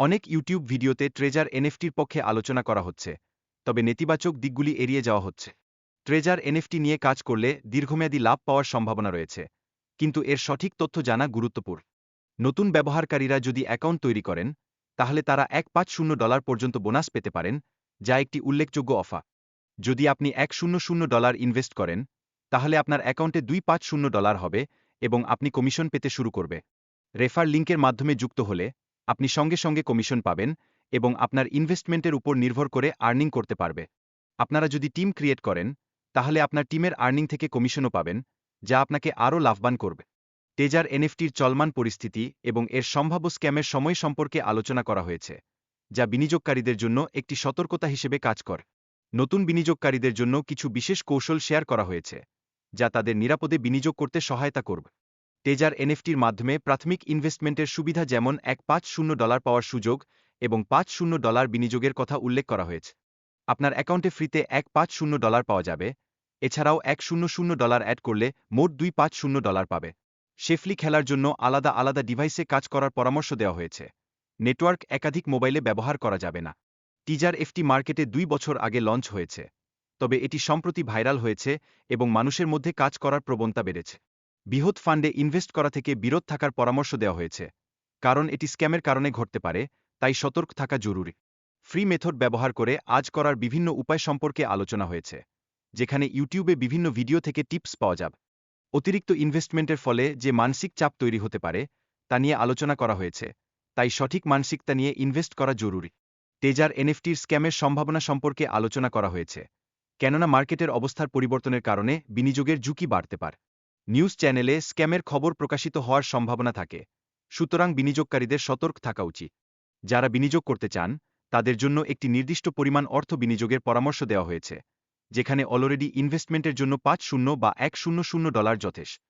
অনেক ইউটিউব ভিডিওতে ট্রেজার এনএফটির পক্ষে আলোচনা করা হচ্ছে, তবে নেতিবাচক দিকগুলি এড়িয়ে যাওয়া হচ্ছে। ট্রেজার এনএফটি নিয়ে কাজ করলে দীর্ঘমেয়াদী লাভ পাওয়ার সম্ভাবনা রয়েছে, কিন্তু এর সঠিক তথ্য জানা গুরুত্বপূর্ণ। নতুন ব্যবহারকারীরা যদি অ্যাকাউন্ট তৈরি করেন, তাহলে তারা এক পাঁচ শূন্য ডলার পর্যন্ত বোনাস পেতে পারেন, যা একটি উল্লেখযোগ্য অফা যদি আপনি এক শূন্য শূন্য ডলার ইনভেস্ট করেন, তাহলে আপনার অ্যাকাউন্টে দুই পাঁচ শূন্য ডলার হবে এবং আপনি কমিশন পেতে শুরু করবে। রেফার লিঙ্কের মাধ্যমে যুক্ত হলে আপনি সঙ্গে সঙ্গে কমিশন পাবেন এবং আপনার ইনভেস্টমেন্টের উপর নির্ভর করে আর্নিং করতে পারবে। আপনারা যদি টিম ক্রিয়েট করেন, তাহলে আপনার টিমের আর্নিং থেকে কমিশনও পাবেন, যা আপনাকে আরও লাভবান করবে। টেজার এনএফটির চলমান পরিস্থিতি এবং এর সম্ভাব্য স্ক্যামের সময় সম্পর্কে আলোচনা করা হয়েছে, যা বিনিয়োগকারীদের জন্য একটি সতর্কতা হিসেবে কাজ করে। নতুন বিনিয়োগকারীদের জন্য কিছু বিশেষ কৌশল শেয়ার করা হয়েছে, যা তাদের নিরাপদে বিনিয়োগ করতে সহায়তা করবে। টেজার এনএফটির মাধ্যমে প্রাথমিক ইনভেস্টমেন্টের সুবিধা যেমন এক পাঁচ শূন্য ডলার পাওয়ার সুযোগ এবং পাঁচ শূন্য ডলার বিনিয়োগের কথা উল্লেখ করা হয়েছে। আপনার অ্যাকাউন্টে ফ্রিতে এক পাঁচ শূন্য ডলার পাওয়া যাবে। এছাড়াও এক শূন্য শূন্য ডলার অ্যাড করলে মোট দুই পাঁচ শূন্য ডলার পাবে। শেফলি খেলার জন্য আলাদা আলাদা ডিভাইসে কাজ করার পরামর্শ দেওয়া হয়েছে। নেটওয়ার্ক একাধিক মোবাইলে ব্যবহার করা যাবে না। টিজার এফটি মার্কেটে দুই বছর আগে লঞ্চ হয়েছে। তবে এটি সম্প্রতি ভাইরাল হয়েছে এবং মানুষের মধ্যে কাজ করার প্রবণতা বেড়েছে। বৃহৎ ফান্ডে ইনভেস্ট করা থেকে বিরত থাকার পরামর্শ দেওয়া হয়েছে, কারণ এটি স্ক্যামের কারণে ঘটতে পারে, তাই সতর্ক থাকা জরুরি। ফ্রি মেথড ব্যবহার করে আজ করার বিভিন্ন উপায় সম্পর্কে আলোচনা হয়েছে, যেখানে ইউটিউবে বিভিন্ন ভিডিও থেকে টিপস পাওয়া যাবে। অতিরিক্ত ইনভেস্টমেন্টের ফলে যে মানসিক চাপ তৈরি হতে পারে, তা নিয়ে আলোচনা করা হয়েছে, তাই সঠিক মানসিকতা নিয়ে ইনভেস্ট করা জরুরি। তেজার এনএফটির স্ক্যামের সম্ভাবনা সম্পর্কে আলোচনা করা হয়েছে, কেননা মার্কেটের অবস্থার পরিবর্তনের কারণে বিনিয়োগের ঝুঁকি বাড়তে পারে। নিউজ চ্যানেলে স্ক্যামের খবর প্রকাশিত হওয়ার সম্ভাবনা থাকে। সুতরাং বিনিয়োগকারীদের সতর্ক থাকা উচিত। যারা বিনিয়োগ করতে চান, তাদের জন্য একটি নির্দিষ্ট পরিমাণ অর্থ বিনিয়োগের পরামর্শ দেওয়া হয়েছে, যেখানে অলরেডি ইনভেস্টমেন্টের জন্য পাঁচ শূন্য বা এক শূন্য শূন্য ডলার যথেষ্ট।